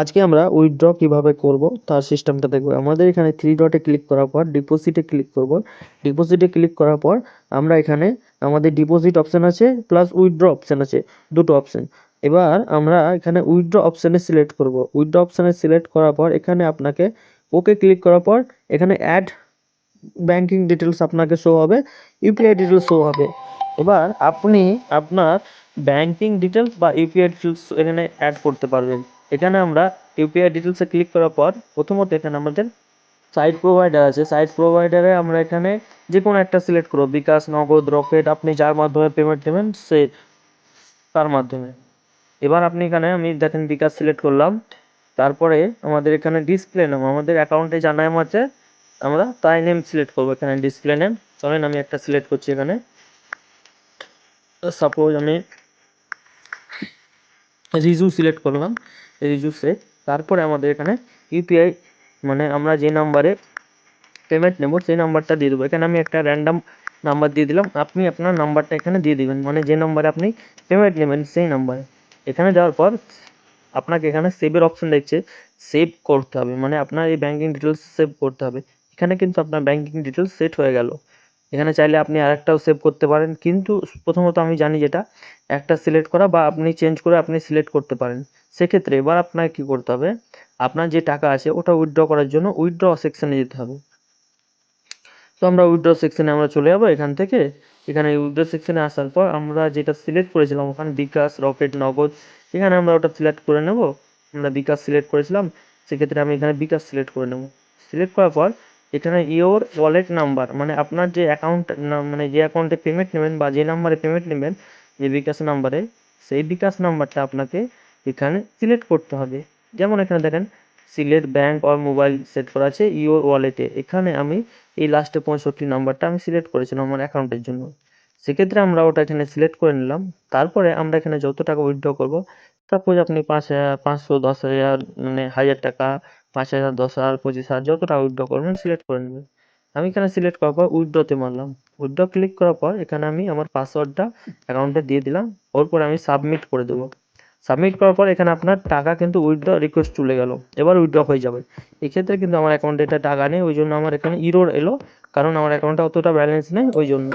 আজকে আমরা উইথড্র কীভাবে করব, তার সিস্টেমটা দেখব। আমাদের এখানে থ্রি ডটে ক্লিক করার পর ডিপোজিটে ক্লিক করব। ডিপোজিটে ক্লিক করার পর, আমরা এখানে আমাদের ডিপোজিট অপশন আছে প্লাস উইথড্র অপশন আছে, দুটো অপশন এবার আমরা এখানে উইথড্র অপশানে সিলেক্ট করব। উইথড্র অপশানে সিলেক্ট করার পর, এখানে আপনাকে ওকে ক্লিক করার পর, এখানে অ্যাড ব্যাংকিং ডিটেলস আপনাকে শো হবে ইউপিআই ডিটেলস শো হবে। এবার আপনি আপনার ব্যাংকিং ডিটেলস বা ইউপিআই ডিটেলস এখানে অ্যাড করতে পারবেন। এখানে আমরা ইউপিআই ডিটেলসে ক্লিক করার পর প্রথমত এখানে আমাদের সাইট প্রোভাইডার আছে। সাইট প্রোভাইডারে আমরা এখানে যে কোনো একটা সিলেক্ট করব বিকাশ, নগদ, রকেট, আপনি যার মাধ্যমে পেমেন্ট দেবেন সে তার মাধ্যমে। এবার আপনি এখানে আমি দেখেন বিকাশ সিলেক্ট করলাম। তারপরে আমাদের এখানে ডিসপ্লে নেম আমাদের অ্যাকাউন্টে যা নাম আছে, আমরা তাই নেম সিলেক্ট করব এখানে ডিসপ্লে নেম চলেন আমি একটা সিলেক্ট করছি এখানে। সাপোজ আমি রিজু সিলেক্ট করলাম, রিজু সে তারপরে আমাদের এখানে ইউপিআই মানে আমরা যে নাম্বারে পেমেন্ট নেব, সেই নাম্বারটা দিয়ে দেবো। এখানে আমি একটা র্যান্ডাম নাম্বার দিয়ে দিলাম। আপনি আপনার নাম্বারটা এখানে দিয়ে দিবেন মানে যে নাম্বারে আপনি পেমেন্ট নেবেন, সেই নাম্বারে। এখানে দেওয়ার পর আপনাকে এখানে সেভের অপশন দেখছে সেভ করতে হবে। মানে আপনার এই ব্যাঙ্কিং ডিটেলস সেভ করতে হবে। এখানে কিন্তু আপনার ব্যাঙ্কিং ডিটেলস সেট হয়ে গেল। এখানে চাইলে আপনি আরেকটাও সেভ করতে পারেন। কিন্তু প্রথমত আমি জানি যেটা, একটা সিলেক্ট করা বা আপনি চেঞ্জ করে আপনি সিলেক্ট করতে পারেন। সেক্ষেত্রে এবার আপনাকে কী করতে হবে? আপনার যে টাকা আছে, ওটা উইথড্র করার জন্য উইথড্র সেকশানে যেতে হবে। তো আমরা উইথড্র সেকশানে আমরা চলে যাব এখান থেকে। এখানে উইথড্র সেকশানে আসার পর আমরা যেটা সিলেক্ট করেছিলাম, ওখানে বিকাশ, রকেট, নগদ, এখানে আমরা ওটা সিলেক্ট করে নেব। আমরা বিকাশ সিলেক্ট করেছিলাম, সেক্ষেত্রে আমি এখানে বিকাশ সিলেক্ট করে নেব। সিলেক্ট করার পর এখানে ইওর ওয়ালেট নাম্বার মানে আপনার যে অ্যাকাউন্ট মানে যে অ্যাকাউন্টে পেমেন্ট নেবেন বা যে নাম্বারে পেমেন্ট নেবেন, যে বিকাশ নাম্বারে সেই বিকাশ নাম্বারটা আপনাকে এখানে সিলেক্ট করতে হবে। যেমন এখানে দেখেন select bank or mobile set করা আছে ইওর ওয়ালেটে এখানে আমি এই লাস্টে পঁয়ষট্টি নাম্বারটা আমি সিলেক্ট করেছিলাম আমার অ্যাকাউন্টের জন্য। সেক্ষেত্রে আমরা ওটা এখানে সিলেক্ট করে নিলাম। তারপরে আমরা এখানে যত টাকা উইথড্র করব সাপোজ আপনি পাঁচ হাজার পাঁচশো, দশ হাজার মানে হাজার টাকা পাঁচ হাজার, দশ হাজার, পঁচিশ হাজার যত টাকা উইথড্র করবেন সিলেক্ট করে নেবেন। আমি এখানে সিলেক্ট করার পর উইথড্রতে মারলাম। উইথড্র ক্লিক করার পর এখানে আমি আমার পাসওয়ার্ডটা অ্যাকাউন্টে দিয়ে দিলাম। ওর পরে আমি সাবমিট করে দেবো। সাবমিট করার পর এখানে আপনার টাকা কিন্তু উইথড্র রিকোয়েস্ট চলে গেল। এবার উইথড্র হয়ে যাবে। এক্ষেত্রে কিন্তু আমার অ্যাকাউন্টে এটা টাকা নেই, ওই জন্য আমার এখানে ইরোর এলো। কারণ আমার অ্যাকাউন্টে অতটা ব্যালেন্স নেই, ওই জন্য।